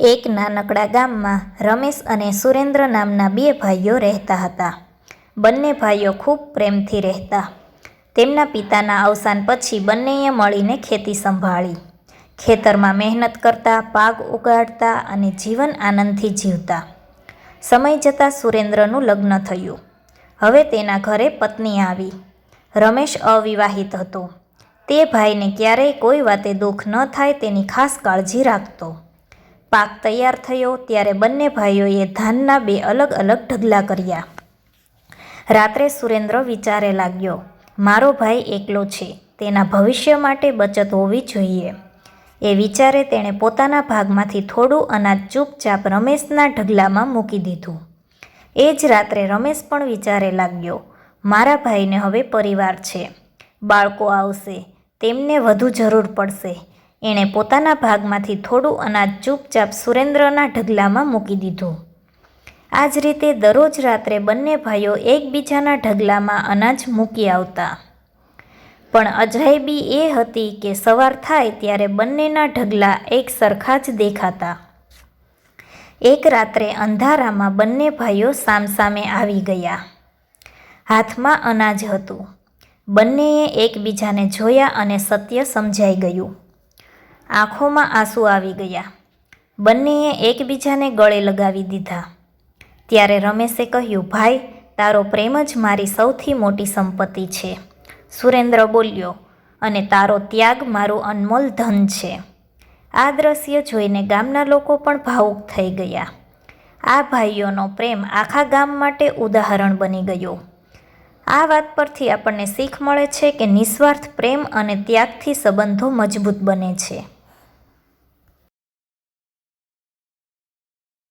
એક નાનકડા ગામમાં રમેશ અને સુરેન્દ્ર નામના બે ભાઈઓ રહેતા હતા. બંને ભાઈઓ ખૂબ પ્રેમથી રહેતા. તેમના પિતાના અવસાન પછી બંનેએ મળીને ખેતી સંભાળી. ખેતરમાં મહેનત કરતા, પાક ઉગાડતા અને જીવન આનંદથી જીવતા. સમય જતાં સુરેન્દ્રનું લગ્ન થયું. હવે તેના ઘરે પત્ની આવી. રમેશ અવિવાહિત હતો. તે ભાઈને ક્યારેય કોઈ વાતે દુઃખ ન થાય તેની ખાસ કાળજી રાખતો. પાક તૈયાર થયો ત્યારે બંને ભાઈઓએ ધાનના બે અલગ અલગ ઢગલા કર્યા. રાત્રે સુરેન્દ્ર વિચારે લાગ્યો, મારો ભાઈ એકલો છે, તેના ભવિષ્ય માટે બચત હોવી જોઈએ. એ વિચારે તેણે પોતાના ભાગમાંથી થોડું અનાજ ચૂપચાપ રમેશના ઢગલામાં મૂકી દીધું. એ જ રાત્રે રમેશ પણ વિચારે લાગ્યો, મારા ભાઈને હવે પરિવાર છે. બાળકો આવશે, તેમને વધુ જરૂર પડશે. એણે પોતાના ભાગમાંથી થોડું અનાજ ચૂપચાપ સુરેન્દ્રના ઢગલામાં મૂકી દીધું. આ જ રીતે દરરોજ રાત્રે બંને ભાઈઓ એકબીજાના ઢગલામાં અનાજ મૂકી આવતા. પણ અજાયબી એ હતી કે સવાર થાય ત્યારે બંનેના ઢગલા એક સરખા જ દેખાતા. એક રાત્રે અંધારામાં બંને ભાઈઓ સામસામે આવી ગયા. હાથમાં અનાજ હતું. બંનેએ એકબીજાને જોયા અને સત્ય સમજાઈ ગયું. આંખોમાં આંસુ આવી ગયા. બંનેએ એકબીજાને ગળે લગાવી દીધા. ત્યારે રમેશે કહ્યું, ભાઈ, તારો પ્રેમ જ મારી સૌથી મોટી સંપત્તિ છે. સુરેન્દ્ર બોલ્યો, અને તારો ત્યાગ મારું અનમોલ ધન છે. આ દ્રશ્ય જોઈને ગામના લોકો પણ ભાવુક થઈ ગયા. આ ભાઈઓનો પ્રેમ આખા ગામ માટે ઉદાહરણ બની ગયો. આ વાત પરથી આપણને શીખ મળે છે કે નિસ્વાર્થ પ્રેમ અને ત્યાગથી સંબંધો મજબૂત બને છે.